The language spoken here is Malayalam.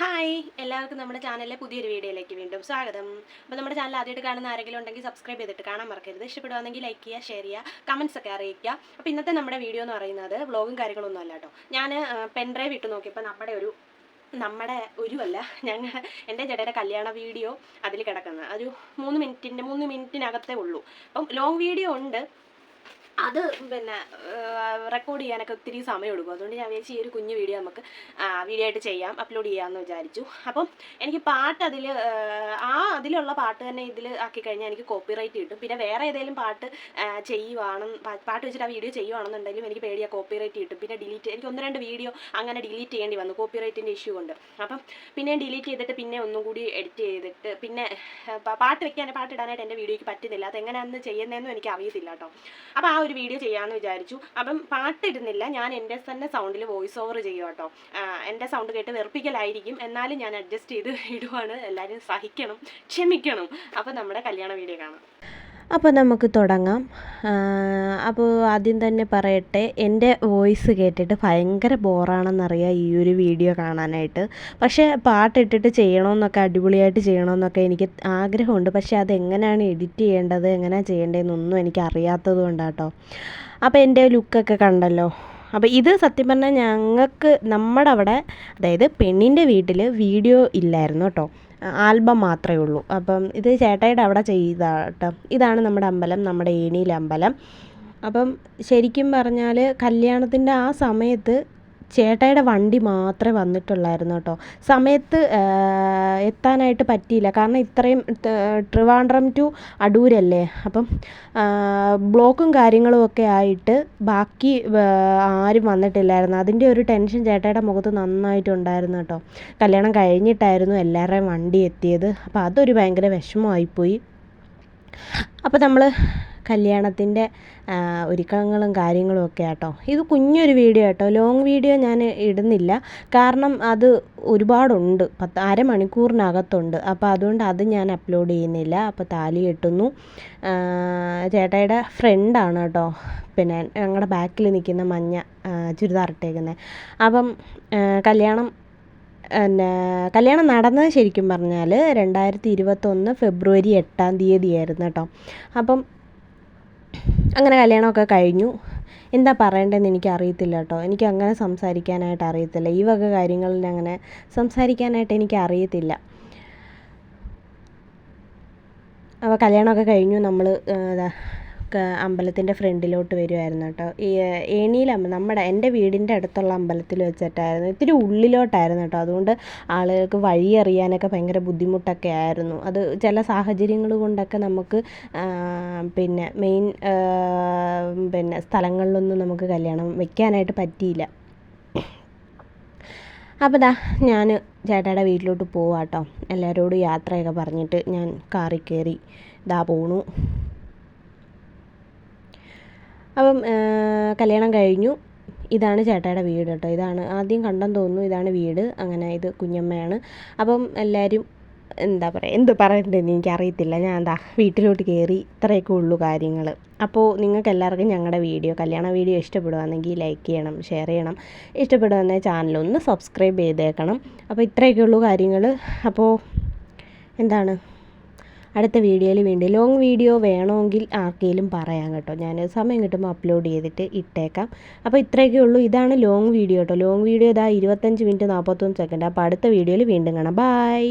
ഹായ് എല്ലാവർക്കും നമ്മുടെ ചാനലിലെ പുതിയൊരു വീഡിയോയിലേക്ക് വീണ്ടും സ്വാഗതം. അപ്പോൾ നമ്മുടെ ചാനൽ ആദ്യമായിട്ട് കാണുന്ന ആരെങ്കിലും ഉണ്ടെങ്കിൽ സബ്സ്ക്രൈബ് ചെയ്തിട്ട് കാണാൻ മറക്കരുത്. ഇഷ്ടപ്പെടുവാണെങ്കിൽ ലൈക്ക് ചെയ്യുക ഷെയർ ചെയ്യുക കമൻസ് ഒക്കെ അറിയിക്കുക. അപ്പോൾ ഇന്നത്തെ നമ്മുടെ വീഡിയോ എന്ന് പറയുന്നത് വ്ളോഗും കാര്യങ്ങളൊന്നും അല്ല കേട്ടോ. ഞാൻ പെൻഡ്രൈവ് ഇട്ട് നോക്കിയപ്പോൾ നമ്മുടെ ഒരു നമ്മുടെ ഒരുവല്ല ഞങ്ങൾ എന്റെ ചേട്ടയുടെ കല്യാണ വീഡിയോ അതിൽ കിടക്കുന്നത്. ഒരു മൂന്ന് മിനിറ്റിന്റെ മൂന്ന് മിനിറ്റിനകത്തേ ഉള്ളൂ. അപ്പം ലോങ് വീഡിയോ ഉണ്ട്. അത് പിന്നെ റെക്കോർഡ് ചെയ്യാനൊക്കെ ഒത്തിരി സമയം എടുക്കും. അതുകൊണ്ട് ഞാൻ വിചാരിച്ചു ഈ ഒരു കുഞ്ഞു വീഡിയോ നമുക്ക് വീഡിയോ ആയിട്ട് ചെയ്യാം അപ്ലോഡ് ചെയ്യാമെന്ന് വിചാരിച്ചു. അപ്പം എനിക്ക് പാട്ട് അതിൽ ആ അതിലുള്ള പാട്ട് തന്നെ ഇതിൽ ആക്കി കഴിഞ്ഞാൽ എനിക്ക് കോപ്പിറൈറ്റ് കിട്ടും. പിന്നെ വേറെ ഏതെങ്കിലും പാട്ട് ചെയ്യുവാണെന്ന് പാട്ട് വെച്ചിട്ട് ആ വീഡിയോ ചെയ്യുവാണെന്നുണ്ടെങ്കിലും എനിക്ക് പേടിയാ കോപ്പിറൈറ്റ് കിട്ടും. പിന്നെ ഡിലീറ്റ് എനിക്ക് ഒന്ന് രണ്ട് വീഡിയോ അങ്ങനെ ഡിലീറ്റ് ചെയ്യേണ്ടി വന്നു കോപ്പിറൈറ്റിന്റെ ഇഷ്യൂ ഉണ്ട് അപ്പം പിന്നെ ഡിലീറ്റ് ചെയ്തിട്ട് പിന്നെ ഒന്നും കൂടി എഡിറ്റ് ചെയ്തിട്ട് പിന്നെ പാട്ട് വെക്കാൻ പാട്ട് ഇടാനായിട്ട് എന്റെ വീഡിയോയ്ക്ക് പറ്റുന്നില്ല. അതെങ്ങനെയാണെന്ന് ചെയ്യുന്നതെന്നും എനിക്ക് അറിയത്തില്ല കേട്ടോ. അപ്പോൾ ആ ഒരു വീഡിയോ ചെയ്യാമെന്ന് വിചാരിച്ചു. അപ്പം പാട്ടിടുന്നില്ല. ഞാൻ എന്റെ തന്നെ സൗണ്ടിൽ വോയിസ് ഓവർ ചെയ്യും കേട്ടോ എന്റെ സൗണ്ട് കേട്ട് വെറുപ്പിക്കലായിരിക്കും. എന്നാലും ഞാൻ അഡ്ജസ്റ്റ് ചെയ്ത് ഇടുവാണ്. എല്ലാവരും സഹിക്കണം ക്ഷമിക്കണം. അപ്പം നമ്മുടെ കല്യാണ വീഡിയോ കാണാം. അപ്പോൾ നമുക്ക് തുടങ്ങാം. അപ്പോൾ ആദ്യം തന്നെ പറയട്ടെ എന്റെ വോയിസ് കേട്ടിട്ട് ഭയങ്കര ബോറാണെന്നറിയാം ഈ ഒരു വീഡിയോ കാണാനായിട്ട്. പക്ഷേ പാട്ടിട്ടിട്ട് ചെയ്യണമെന്നൊക്കെ അടിപൊളിയായിട്ട് ചെയ്യണമെന്നൊക്കെ എനിക്ക് ആഗ്രഹമുണ്ട്. പക്ഷേ അതെങ്ങനെയാണ് എഡിറ്റ് ചെയ്യേണ്ടത് എങ്ങനെയാണ് ചെയ്യേണ്ടതെന്നൊന്നും എനിക്ക് അറിയാത്തത് കൊണ്ടാട്ടോ. അപ്പോൾ എന്റെ ലുക്കൊക്കെ കണ്ടല്ലോ. അപ്പോൾ ഇത് സത്യം പറഞ്ഞാൽ ഞങ്ങൾക്ക് നമ്മുടെ അവിടെ അതായത് പെണ്ണിന്റെ വീട്ടിൽ വീഡിയോ ഇല്ലായിരുന്നു കേട്ടോ. ആൽബം മാത്രമേ ഉള്ളൂ. അപ്പം ഇത് ചേട്ടായിയുടെ അവിടെ ചെയ്താട്ടോ ഇതാണ് നമ്മുടെ അമ്പലം നമ്മുടെ ഏണിയിലെ അമ്പലം. അപ്പം ശരിക്കും പറഞ്ഞാൽ കല്യാണത്തിന്റെ ആ സമയത്ത് ചേട്ടായിയുടെ വണ്ടി മാത്രമേ വന്നിട്ടുള്ളായിരുന്നു കേട്ടോ. സമയത്ത് എത്താനായിട്ട് പറ്റിയില്ല. കാരണം ഇത്രയും ട്രിവാൻഡ്രം ടു അടൂരല്ലേ? അപ്പം ബ്ലോക്കും കാര്യങ്ങളും ഒക്കെ ആയിട്ട് ബാക്കി ആരും വന്നിട്ടില്ലായിരുന്നു. അതിന്റെ ഒരു ടെൻഷൻ ചേട്ടായിയുടെ മുഖത്ത് നന്നായിട്ടുണ്ടായിരുന്നു കേട്ടോ. കല്യാണം കഴിഞ്ഞിട്ടായിരുന്നു എല്ലാവരുടെയും വണ്ടി എത്തിയത്. അപ്പോൾ അതൊരു ഭയങ്കര വിഷമമായിപ്പോയി. അപ്പോൾ നമ്മൾ കല്യാണത്തിന്റെ ഒരുക്കങ്ങളും കാര്യങ്ങളും ഒക്കെ ആട്ടോ. ഇത് കുഞ്ഞൊരു വീഡിയോ ആട്ടോ. ലോങ് വീഡിയോ ഞാൻ ഇടുന്നില്ല. കാരണം അത് ഒരുപാടുണ്ട്. പത്ത് അരമണിക്കൂറിനകത്തുണ്ട്. അപ്പോൾ അതുകൊണ്ട് അത് ഞാൻ അപ്ലോഡ് ചെയ്യുന്നില്ല. അപ്പോൾ താലി കെട്ടുന്നു. ചേട്ടായിയുടെ ഫ്രണ്ടാണ് കേട്ടോ പിന്നെ ഞങ്ങളുടെ ബാക്കിൽ നിൽക്കുന്ന മഞ്ഞ ചുരിദാർ ഇട്ടേക്കുന്നത് അപ്പം കല്യാണം പിന്നെ കല്യാണം നടന്നത് ശരിക്കും പറഞ്ഞാൽ രണ്ടായിരത്തി ഇരുപത്തൊന്ന് ഫെബ്രുവരി എട്ടാം തീയതി ആയിരുന്നു കേട്ടോ അപ്പം അങ്ങനെ കല്യാണമൊക്കെ കഴിഞ്ഞു. എന്താ പറയേണ്ടതെന്ന് എനിക്ക് അറിയത്തില്ല കേട്ടോ. എനിക്ക് അങ്ങനെ സംസാരിക്കാനായിട്ട് അറിയത്തില്ല. ഈ വക കാര്യങ്ങളിൽ അങ്ങനെ സംസാരിക്കാനായിട്ട് എനിക്ക് അറിയത്തില്ല അപ്പോൾ കല്യാണമൊക്കെ കഴിഞ്ഞു. നമ്മൾ അമ്പലത്തിന്റെ ഫ്രണ്ടിലോട്ട് വരുമായിരുന്നു കേട്ടോ. ഈ ഏണിയിലെ നമ്മുടെ എന്റെ വീടിന്റെ അടുത്തുള്ള അമ്പലത്തിൽ വെച്ചിട്ടായിരുന്നു. ഇത്തിരി ഉള്ളിലോട്ടായിരുന്നു കേട്ടോ. അതുകൊണ്ട് ആളുകൾക്ക് വഴി അറിയാനൊക്കെ ഭയങ്കര ബുദ്ധിമുട്ടൊക്കെ ആയിരുന്നു. അത് ചില സാഹചര്യങ്ങൾ കൊണ്ടൊക്കെ നമുക്ക് പിന്നെ മെയിൻ പിന്നെ സ്ഥലങ്ങളിലൊന്നും നമുക്ക് കല്യാണം വെക്കാനായിട്ട് പറ്റിയില്ല. അപ്പോൾ ദാ ഞാൻ ചേട്ടായുടെ വീട്ടിലോട്ട് പോവാം കേട്ടോ എല്ലാവരോടും യാത്രയൊക്കെ പറഞ്ഞിട്ട് ഞാൻ കാറിൽ കയറി ദാ പോണു. അപ്പം കല്യാണം കഴിഞ്ഞു. ഇതാണ് ചേട്ടായുടെ വീട് കേട്ടോ. ഇതാണ് ആദ്യം കണ്ടെന്ന് തോന്നുന്നു ഇതാണ് വീട്. അങ്ങനെ ഇത് കുഞ്ഞമ്മയാണ്. അപ്പം എല്ലാവരും എന്താ പറയുക എന്ത് പറയണ്ടെന്ന് എനിക്കറിയത്തില്ല. ഞാൻ എന്താ വീട്ടിലോട്ട് കയറി ഇത്രയൊക്കെ ഉള്ളൂ കാര്യങ്ങൾ അപ്പോൾ നിങ്ങൾക്ക് എല്ലാവർക്കും ഞങ്ങളുടെ വീഡിയോ കല്യാണ വീഡിയോ ഇഷ്ടപ്പെടുകയാണെങ്കിൽ ലൈക്ക് ചെയ്യണം ഷെയർ ചെയ്യണം. ഇഷ്ടപ്പെടുകയെന്ന ചാനൽ ഒന്ന് സബ്സ്ക്രൈബ് ചെയ്തേക്കണം. അപ്പോൾ ഇത്രയൊക്കെ ഉള്ളൂ കാര്യങ്ങൾ അപ്പോൾ എന്താണ്? അടുത്ത വീഡിയോയിൽ വീണ്ടും ലോങ് വീഡിയോ വേണമെങ്കിൽ ആർക്കെങ്കിലും പറയാം കേട്ടോ. ഞാൻ സമയം കിട്ടുമ്പോൾ അപ്ലോഡ് ചെയ്തിട്ട് ഇട്ടേക്കാം. അപ്പോൾ ഇത്രയൊക്കെ ഉള്ളൂ. ഇതാണ് ലോങ് വീഡിയോ കേട്ടോ ലോങ് വീഡിയോ ഇതാ ഇരുപത്തഞ്ച് മിനിറ്റ് നാൽപ്പത്തൊന്ന് സെക്കൻഡ് അപ്പോൾ അടുത്ത വീഡിയോയിൽ വീണ്ടും കാണാം. ബായ്